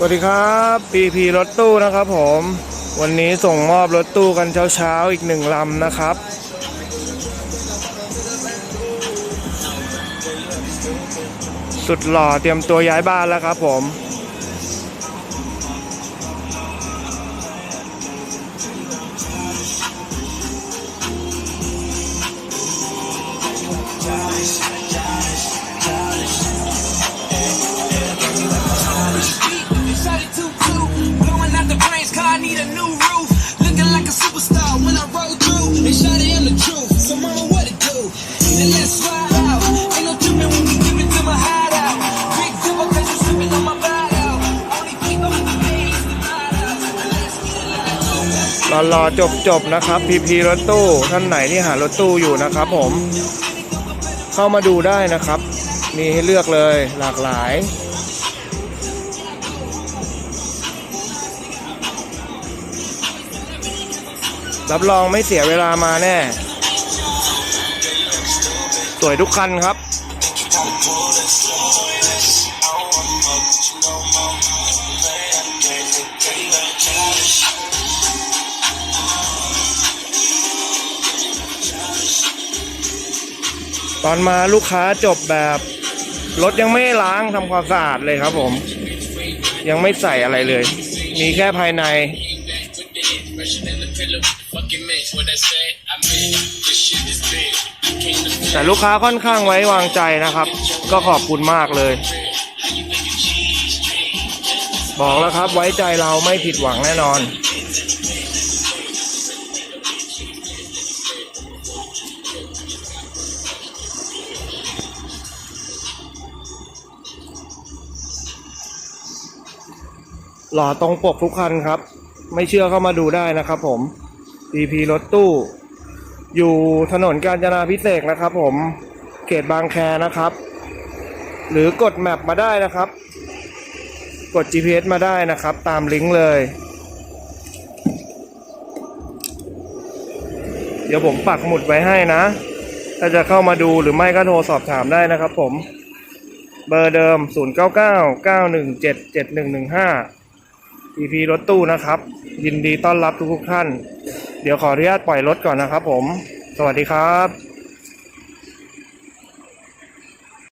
สวัสดีครับปีพีรถตู้นะครับผม วันนี้ส่งมอบรถตู้กันเช้าๆอีกหนึ่งลำนะครับ สุดหล่อเตรียมตัวย้ายบ้านแล้วครับผม it like รอจบจบนะครับพีพีรถตู้ท่านไหนที่หารถตู้อยู่นะครับ ผม เข้ามาดูได้นะครับ มีให้เลือกเลยหลากหลายรับรองไม่เสียเวลามาแน่ สวยทุกคันครับ ตอนมาลูกค้าจบแบบรถยังไม่ล้างทำความสะอาดเลยครับผม ยังไม่ใส่อะไรเลย มีแค่ภายใน แต่ลูกค้าค่อนข้างไว้วางใจนะครับ ก็ขอบคุณมากเลย บอกแล้วครับไว้ใจเราไม่ผิดหวังแน่นอน หล่อตรงปกทุกคันครับ ไม่เชื่อเข้ามาดูได้นะครับผม DP รถตู้ อยู่ถนนกาญจนาพิเศษนะครับ ผมเขตบางแคนะครับ หรือกดแมปมาได้นะครับ กด GPS มาได้นะครับ ตามลิงก์เลย เดี๋ยวผมปักหมุดไว้ให้นะ ถ้าจะเข้ามาดูหรือไม่ก็โทรสอบถามได้นะครับผมเบอร์เดิม 0999177115 EP รถตู้นะครับ ยินดีต้อนรับทุกๆท่าน เดี๋ยวขออนุญาตปล่อยรถก่อนนะครับผม สวัสดีครับ